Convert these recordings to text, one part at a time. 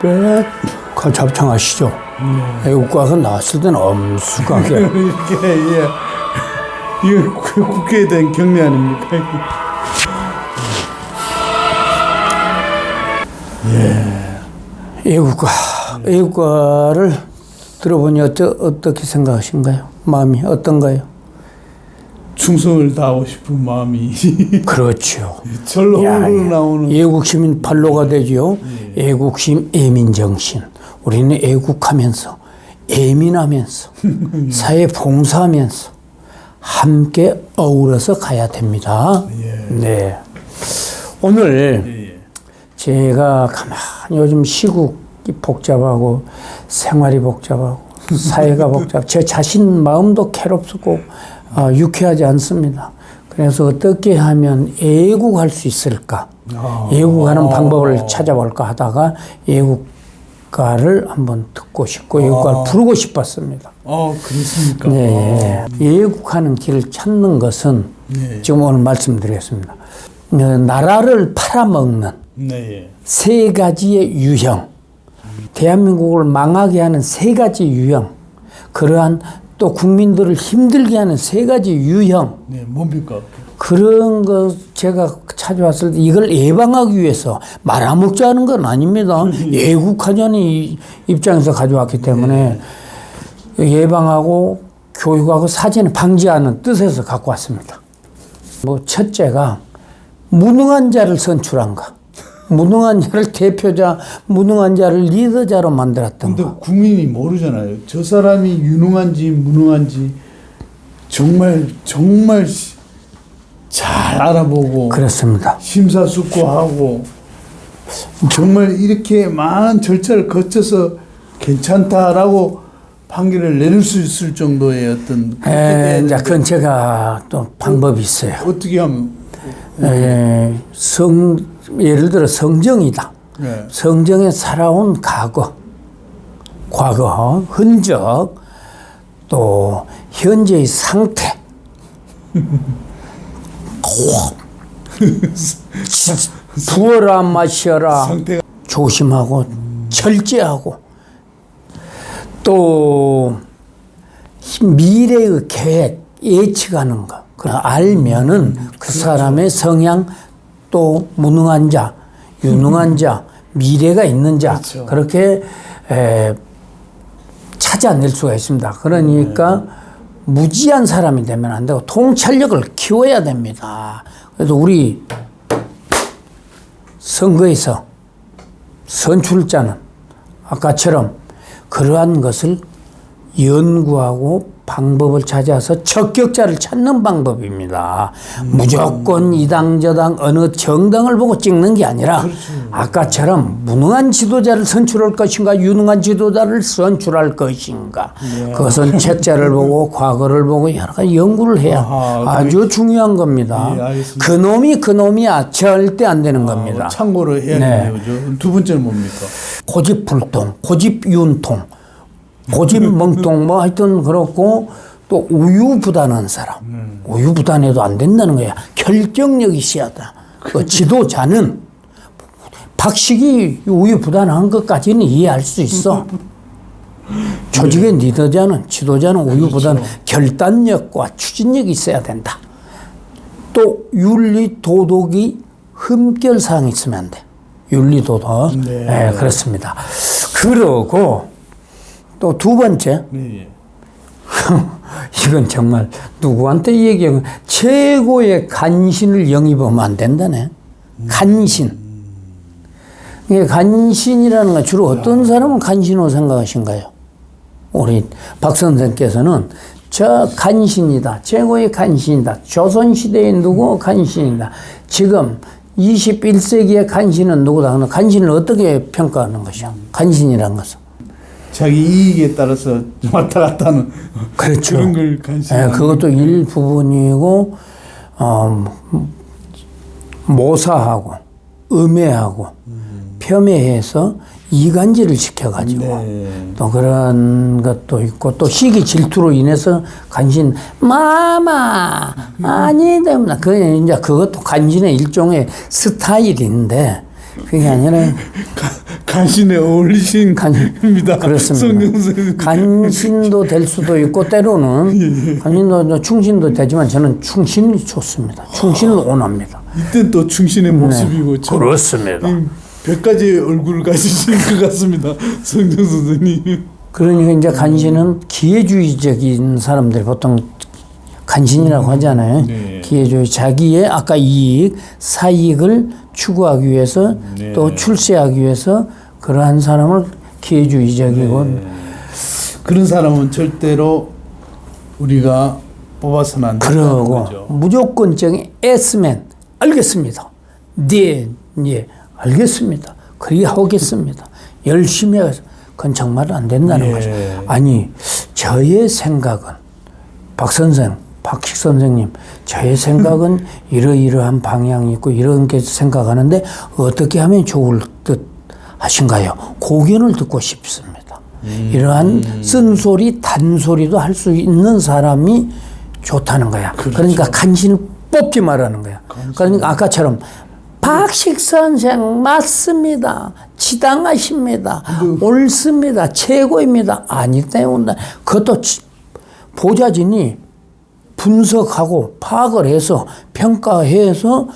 빽 잡창하시죠. 애국가가 나왔을 때는 엄숙하게 이게 예. 이거 국- 국회에 대한 경례 아닙니까? 애국가 애국가를 들어보니 어떠, 어떻게 생각하신가요? 마음이 어떤가요? 충성을 다하고 싶은 마음이 그렇죠. 절로 야. 흘러나오는 애국심인 발로가 되죠. 애국심, 애민 정신. 우리는 애국하면서, 애민하면서, 사회 봉사하면서 함께 어우러서 가야 됩니다. 네. 오늘 예, 제가 가만히 요즘 시국이 복잡하고 생활이 복잡하고 사회가 복잡, 제 자신 마음도 괴롭고 아, 유쾌하지 않습니다. 그래서 어떻게 하면 애국할 수 있을까? 아. 애국하는 방법을 찾아볼까 하다가 애국가를 한번 듣고 싶고 애국가를 부르고 싶었습니다. 아 그렇습니까? 네, 애국하는 길을 찾는 것은 네. 지금 오늘 말씀드리겠습니다. 어, 나라를 팔아먹는 네. 예. 세 가지의 유형, 대한민국을 망하게 하는 세 가지 유형, 그러한 또 국민들을 힘들게 하는 세 가지 유형, 네, 뭡니까? 그런 거 제가 찾아왔을 때 이걸 예방하기 위해서 말아먹자는 건 아닙니다. 애국하자는 이 입장에서 가져왔기 때문에 예방하고 교육하고 사진을 방지하는 뜻에서 갖고 왔습니다. 뭐 첫째가 무능한 자를 선출한가. 무능한 자를 대표자, 무능한 자를 리더자로 만들었던 근데 거. 국민이 모르잖아요. 저 사람이 유능한지 무능한지 정말 정말 시- 잘 알아보고 그렇습니다. 심사숙고하고 정말 이렇게 많은 절차를 거쳐서 괜찮다라고 판결을 내릴 수 있을 정도의 어떤 에, 돼야 이제 그건 제가 또 방법이 있어요. 어떻게 하면 에, 성, 예를 들어 성정이다. 네. 성정에 살아온 과거, 과거, 흔적, 또 현재의 상태, 부어라 마셔라. 상태가 조심하고 철저하고. 또 미래의 계획 예측하는 거. 그걸 알면은 그 사람의 성향 또 무능한 자 유능한 자 미래가 있는 자 그렇죠. 그렇게 에, 찾아낼 수가 있습니다. 그러니까 무지한 사람이 되면 안 되고 통찰력을 키워야 됩니다. 그래서 우리 선거에서 선출자는 아까처럼 그러한 것을 연구하고 방법을 찾아서 적격자를 찾는 방법입니다. 무조건 이당 저당 어느 정당을 보고 찍는 게 아니라 아까처럼 무능한 지도자를 선출할 것인가 유능한 지도자를 선출할 것인가 그것은 책자를 보고 과거를 보고 여러 가지 연구를 해야 아하, 아주 중요한 겁니다. 예. 그놈이 그놈이야 절대 안 되는 겁니다. 참고를 해야 네. 거죠. 두 번째는 뭡니까? 고집불통, 고집윤통, 고집멍통 뭐 하여튼 그렇고 또 우유부단한 사람. 우유부단해도 안 된다는 거야. 결정력이 있어야 돼. 그 지도자는 박식이 우유부단한 것까지는 이해할 수 있어. 조직의 리더자는 지도자는 우유부단 결단력과 추진력이 있어야 된다. 또 윤리 도덕이 흠결 사항이 있으면 안 돼. 윤리 도덕. 네. 네, 그렇습니다. 그러고 또 두 번째 네. 예. 이건 정말 누구한테 얘기하면 최고의 간신을 영입하면 안 된다네. 간신. 이게 간신이라는 건 주로 어떤 사람을 간신으로 생각하신가요? 우리 박 선생께서는 저 간신이다. 최고의 간신이다. 조선시대의 누구 간신이다. 지금 21세기의 간신은 누구다. 간신을 어떻게 평가하는 것이야? 간신이라는 것은. 자기 이익에 따라서 왔다 갔다 하는 그렇죠. 그런 걸 관심 예, 그것도 일부분이고, 어, 모사하고, 음해하고, 폄훼해서 이간질을 시켜가지고, 네. 또 그런 것도 있고, 또 시기 질투로 인해서 간신, 마마, 아니, 됩니다. 그, 이제 그것도 간신의 일종의 스타일인데, 그게 아니라 간신에 어울리신 간- 입니다. 그렇습니다. 간신도 될 수도 있고 예, 때로는 간신도 충신도 되지만 저는 충신이 좋습니다. 충신을 원합니다. 이때 또 충신의 모습이고 참 네. 그렇습니다. 음, 백 가지 얼굴 가지신 것 같습니다. 성경 선생님. 그러니까 이제 간신은 기회주의적인 사람들이 보통 간신이라고 하잖아요. 네. 기회주의 자기의 아까 이익, 사익을 추구하기 위해서 네. 또 출세하기 위해서 그러한 사람을 기회주의적이고 네. 그런 사람은 절대로 우리가 뽑아서는 안 된다는 그러고 거죠. 무조건적인 S맨 알겠습니다. 네, 예, 알겠습니다. 그리 하겠습니다. 열심히 해서 그건 정말 안 된다는 예. 거죠. 아니 저의 생각은 박 선생, 박식 선생님, 저의 생각은 이러이러한 방향이 있고 이런 게 생각하는데 어떻게 하면 좋을 듯 하신가요? 고견을 듣고 싶습니다. 이러한 쓴소리, 단소리도 할 수 있는 사람이 좋다는 거야. 그러니까 간신을 뽑지 말라는 거야. 그러니까 아까처럼 박식 선생 맞습니다. 지당하십니다. 옳습니다. 최고입니다. 아니 때문에 그것도 지- 보좌진이 분석하고 파악을 해서 평가해서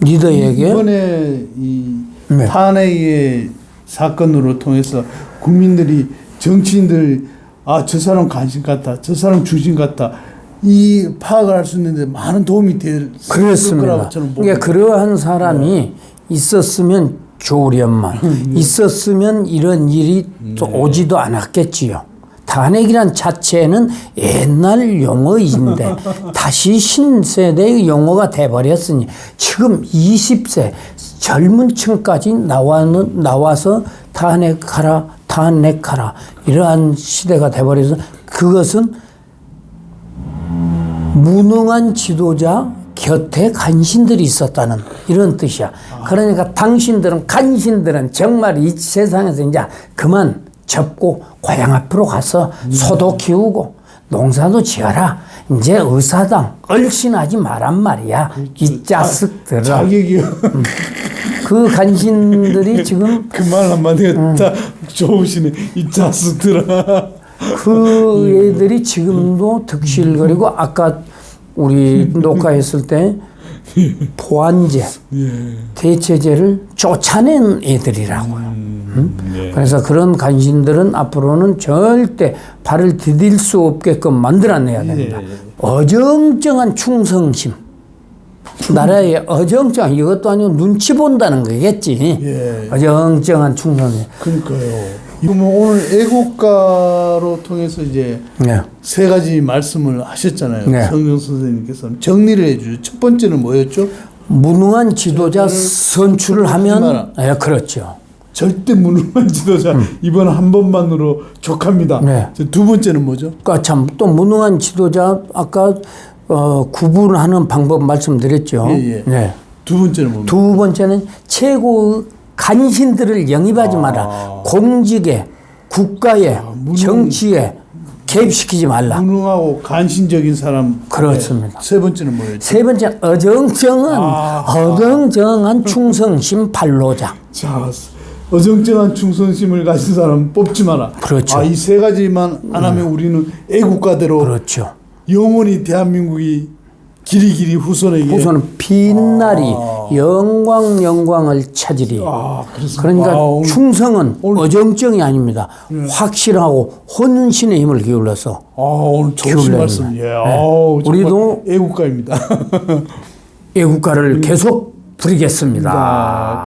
리더에게 이번에 이 네. 탄핵의 사건으로 통해서 국민들이 정치인들 아 저 사람 관심 같다, 저 사람 주신 같다 이 파악을 할 수 있는데 많은 도움이 될 그렇습니다. 그러니까 그러한 사람이 있었으면 좋으련만 있었으면 이런 일이 또 오지도 않았겠지요. 탄핵이란 자체는 옛날 용어인데 다시 신세대의 용어가 돼버렸으니 지금 20세 젊은 층까지 나와는, 나와서 탄핵하라 탄핵하라 이러한 시대가 돼버려서 그것은 무능한 지도자 곁에 간신들이 있었다는 이런 뜻이야. 그러니까 당신들은 간신들은 정말 이 세상에서 이제 그만 접고 고향 앞으로 가서 소도 키우고 농사도 지어라. 이제 의사당 얼씬하지 말란 말이야. 이 자식들아. 자격이 그 간신들이 지금 그 말 한마디가 다 좋으시네 이 자식들아. 그 애들이 지금도 득실거리고 아까 우리 녹화했을 때 보안제, 예. 대체제를 쫓아낸 애들이라고요. 응? 예. 그래서 그런 간신들은 앞으로는 절대 발을 디딜 수 없게끔 만들어내야 됩니다. 예. 어정쩡한 충성심. 나라의 어정쩡한 이것도 아니고 눈치 본다는 거겠지. 예. 어정쩡한 충성심. 그러니까요. 이거 뭐 오늘 애국가로 통해서 이제 네. 세 가지 말씀을 하셨잖아요. 네. 성경 선생님께서 정리를 해주죠. 첫 번째는 뭐였죠? 무능한 지도자 선출을 하지 마라. 하면 예, 그렇죠. 절대 무능한 지도자 이번 한 번만으로 족합니다. 음. 네. 저두 번째는 뭐죠? 그러니까 참 또 무능한 지도자 아까 어, 구분하는 방법 말씀드렸죠. 예, 예. 네. 두 번째는 뭡니까? 두 번째는 최고 간신들을 영입하지 마라. 공직에 국가에 아, 무능- 정치에 개입시키지 말라. 무능하고 간신적인 사람. 그렇습니다. 네. 세 번째는 뭐였죠? 세 번째 어정쩡한 아. 어정쩡한 충성심 발로자. 자, 어정쩡한 충성심을 가진 사람 뽑지 마라. 그렇죠. 아, 이 세 가지만 안 하면 우리는 애국가대로 그렇죠. 영원히 대한민국이 길이 길이 후손에게 우선은 빛날이 영광 영광을 찾으리. 아. 그러니까 아, 오늘 충성은 어정쩡이 아닙니다. 확실하고 혼신의 힘을 기울여서 아, 오늘 기울여야 말씀. 예. 네. 아우, 우리도 애국가입니다. 애국가를 계속 부리겠습니다. 아,